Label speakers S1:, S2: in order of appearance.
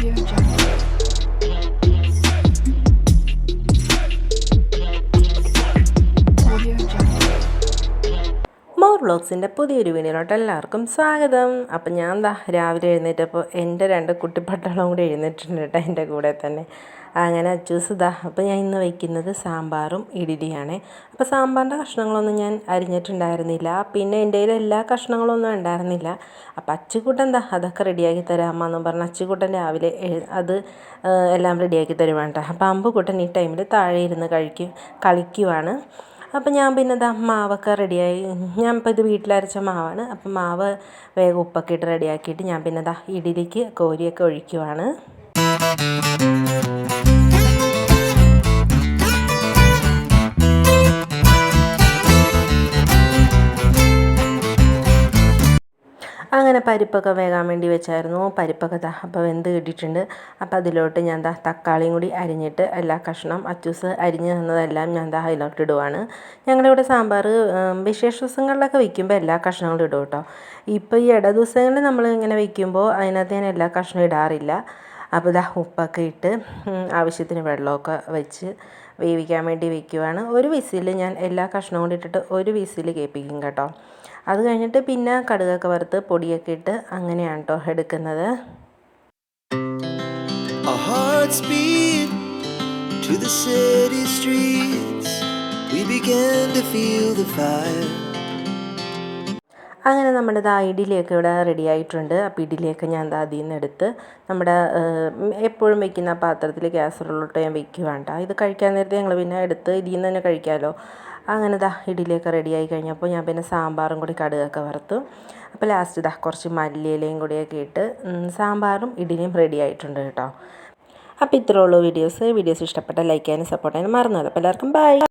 S1: Audio Jungle.
S2: വ്ളോഗ്സിന്റെ പുതിയൊരു വീഡിയോയിലോട്ട് എല്ലാവർക്കും സ്വാഗതം. അപ്പം ഞാൻ എന്താ രാവിലെ എഴുന്നേറ്റപ്പോൾ എന്റെ രണ്ട് കുട്ടിപ്പട്ടകളും കൂടി എഴുന്നേറ്റിട്ടുണ്ട് കേട്ടോ എന്റെ കൂടെ തന്നെ. അങ്ങനെ അച്ചൂസ് ഇതാ അപ്പോൾ ഞാൻ ഇന്ന് വയ്ക്കുന്നത് സാമ്പാറും ഇഡിലിയാണ് അപ്പോൾ സാമ്പാറിന്റെ കഷ്ണങ്ങളൊന്നും ഞാൻ അരിഞ്ഞിട്ടുണ്ടായിരുന്നില്ല. പിന്നെ എന്റെ കയ്യിൽ എല്ലാ കഷ്ണങ്ങളൊന്നും ഉണ്ടായിരുന്നില്ല. അപ്പോൾ അച്ചുകൂട്ടൻ എന്താ അതൊക്കെ റെഡിയാക്കി തരാമെന്ന് പറഞ്ഞ് അച്ചുകൂട്ടൻ രാവിലെ അത് എല്ലാം റെഡിയാക്കി തരുവാണ് കേട്ടോ. അപ്പോൾ അമ്പുകൂട്ടൻ ഈ ടൈമിൽ താഴെ ഇരുന്ന് കഴിക്കും കളിക്കുവാണ്. അപ്പം ഞാൻ പിന്നെ ദാ മാവൊക്കെ റെഡിയായി. ഞാൻ ഇപ്പോൾ ഇത് വീട്ടിലരച്ച മാവാണ്. അപ്പം മാവ് വേഗം ഉപ്പൊക്കെ ഇട്ട് റെഡിയാക്കിയിട്ട് ഞാൻ പിന്നെ ദാ ഇഡിലിക്ക് കോരിയൊക്കെ ഒഴിക്കുവാണ്. അങ്ങനെ പരിപ്പൊക്കെ വേകാൻ വേണ്ടി വെച്ചായിരുന്നു. പരിപ്പൊക്കെ അപ്പോൾ വെന്ത് കിട്ടിയിട്ടുണ്ട്. അപ്പോൾ അതിലോട്ട് ഞാൻ ദാ തക്കാളിയും കൂടി അരിഞ്ഞിട്ട് എല്ലാ കഷ്ണം അച്ചൂസ് അരിഞ്ഞ് തന്നതെല്ലാം ഞാൻ ദാ അതിലോട്ട് ഇടുവാണ്. ഞങ്ങളുടെ ഇവിടെ സാമ്പാർ വിശേഷ ദിവസങ്ങളിലൊക്കെ വയ്ക്കുമ്പോൾ എല്ലാ കഷ്ണങ്ങളും ഇടും കേട്ടോ. ഇപ്പോൾ ഈ ഇട ദിവസങ്ങളിൽ നമ്മൾ ഇങ്ങനെ വയ്ക്കുമ്പോൾ അതിനകത്ത് ഞാൻ എല്ലാ കഷ്ണവും ഇടാറില്ല. അപ്പോൾ ഇതാ ഉപ്പൊക്കെ ഇട്ട് ആവശ്യത്തിന് വെള്ളമൊക്കെ വെച്ച് വേവിക്കാൻ വേണ്ടി വെക്കുവാണ് ഒരു വിസിൽ ഞാൻ എല്ലാ കഷ്ണവും കൂടി ഇട്ടിട്ട് ഒരു വിസിൽ കേൾപ്പിക്കും കേട്ടോ അത് കഴിഞ്ഞിട്ട് പിന്നെ കടുകൊക്കെ വറുത്ത് പൊടിയൊക്കെ ഇട്ട് അങ്ങനെയാണ് കേട്ടോ എടുക്കുന്നത്
S3: to the city streets. We began to feel the fire.
S2: അങ്ങനെ നമ്മുടെ ദാ ഇഡ്ഡലിയൊക്കെ ഇവിടെ റെഡി ആയിട്ടുണ്ട്. അപ്പോൾ ഇഡ്ഡലിയൊക്കെ ഞാൻ ദാ അതിൽ നിന്ന് എടുത്ത് നമ്മുടെ എപ്പോഴും വെക്കുന്ന പാത്രത്തിൽ കാസറോളിലോട്ട് ഞാൻ വെക്കുവാണ്ട ഇത് കഴിക്കാൻ നേരത്തെ ഞങ്ങൾ പിന്നെ എടുത്ത് ഇതിൽ നിന്ന് തന്നെ കഴിക്കാമല്ലോ അങ്ങനെ ദാ ഇഡ്ഡലിയൊക്കെ റെഡിയായി കഴിഞ്ഞപ്പോൾ ഞാൻ പിന്നെ സാമ്പാറും കൂടി കടുകൊക്കെ വറുത്തു. അപ്പോൾ ലാസ്റ്റ് ദാ കുറച്ച് മല്ലിയിലയും കൂടിയൊക്കെ ഇട്ട് സാമ്പാറും ഇഡ്ഡലിയും റെഡി ആയിട്ടുണ്ട് കേട്ടോ അപ്പോൾ ഇത്രയുള്ളൂ വീഡിയോസ് വീഡിയോസ് ഇഷ്ടപ്പെട്ട ലൈക്ക് ചെയ്യാനും സപ്പോർട്ട് ചെയ്യാനും മറന്നു അപ്പോൾ എല്ലാവർക്കും ബൈ